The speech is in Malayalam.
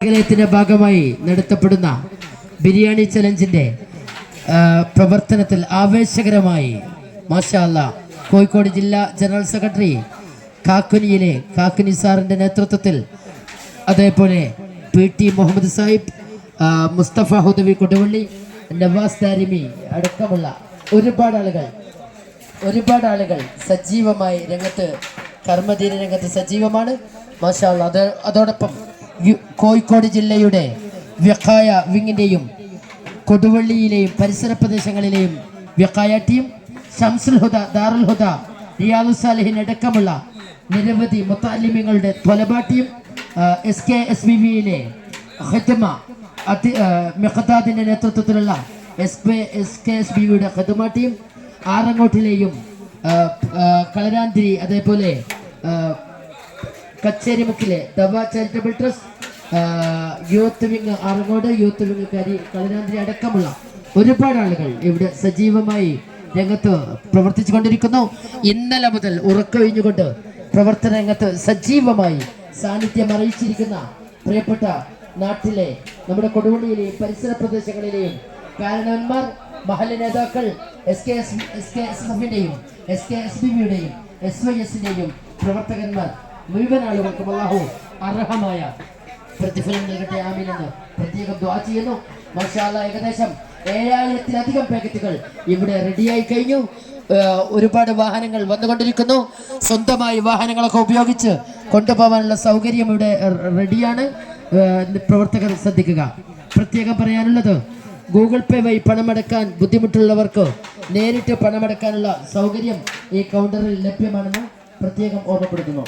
മേഖലയത്തിന്റെ ഭാഗമായി നടത്തപ്പെടുന്ന ബിരിയാണി ചലഞ്ചിന്റെ പ്രവർത്തനത്തിൽ ആവേശകരമായി മാഷാല്ല കോഴിക്കോട് ജില്ലാ ജനറൽ സെക്രട്ടറി കാക്കുനിയിലെ കാക്കുനി സാറിന്റെ നേതൃത്വത്തിൽ അതേപോലെ പി ടി മുഹമ്മദ് സാഹിബ് മുസ്തഫ ഹുദവി കൊടുവള്ളി നവാസ് താരിമി അടക്കമുള്ള ഒരുപാട് ആളുകൾ ഒരുപാട് ആളുകൾ സജീവമായി രംഗത്ത് കർമ്മധീര രംഗത്ത് സജീവമാണ് മാഷാ അല്ലാ. അത് അതോടൊപ്പം കോഴിക്കോട് ജില്ലയുടെ വ്യക്കായ വിങ്ങിന്റെയും കൊടുവള്ളിയിലെയും പരിസര പ്രദേശങ്ങളിലെയും വ്യക്കായ ടീം ഷംസുൽ ഹുദ ദാറുൽ ഹുദ റിയാദു സാലിഹിൻ അടക്കമുള്ള നിരവധി മുത്താലിമ്യങ്ങളുടെ ത്വലബ team S K S B വിയിലെ ഖിദ്മ അതി മെഹദാദിന്റെ നേതൃത്വത്തിലുള്ള S P S K S B വിയുടെ ഹെത്തുമ ടീം ആറങ്ങോട്ടിലെയും കളരാന്തിരി അതേപോലെ കച്ചേരിമുക്കിലെ Dawa charitable trust youth wing Arangode youth wing കരി കളിനാന്തിരി അടക്കമുള്ള ഒരുപാട് ആളുകൾ ഇവിടെ സജീവമായി രംഗത്ത് പ്രവർത്തിച്ചു കൊണ്ടിരിക്കുന്നു. ഇന്നലെ മുതൽ ഉറക്കൊഴിഞ്ഞുകൊണ്ട് പ്രവർത്തന രംഗത്ത് സജീവമായി സാന്നിധ്യം അറിയിച്ചിരിക്കുന്ന പ്രിയപ്പെട്ട നാട്ടിലെ നമ്മുടെ കൊടുവള്ളിയിലെയും പരിസര പ്രദേശങ്ങളിലെയും കാരണവന്മാർ മഹല നേതാക്കൾ S K S S K S എഫിന്റെയും S K S B ബിയുടെയും എസ് വൈ എസിന്റെയും പ്രവർത്തകന്മാർ മുഴുവൻ ആളുകൾക്കും അർഹമായ പ്രതിഫലം നൽകട്ടെ ആമീനെന്ന് പ്രത്യേകം ദ്വാ ചെയ്യുന്നു. മഷാല ഏകദേശം ഏഴായിരത്തിലധികം പാക്കറ്റുകൾ ഇവിടെ റെഡിയായി കഴിഞ്ഞു. ഒരുപാട് വാഹനങ്ങൾ വന്നുകൊണ്ടിരിക്കുന്നു. സ്വന്തമായി വാഹനങ്ങളൊക്കെ ഉപയോഗിച്ച് കൊണ്ടുപോകാനുള്ള സൗകര്യം ഇവിടെ റെഡിയാണ് പ്രവർത്തകർ ശ്രദ്ധിക്കുക. പ്രത്യേകം പറയാനുള്ളത് ഗൂഗിൾ പേ വഴി പണമടക്കാൻ ബുദ്ധിമുട്ടുള്ളവർക്ക് നേരിട്ട് പണമടക്കാനുള്ള സൗകര്യം ഈ കൗണ്ടറിൽ ലഭ്യമാണെന്ന് പ്രത്യേകം ഓർമ്മപ്പെടുത്തുന്നു.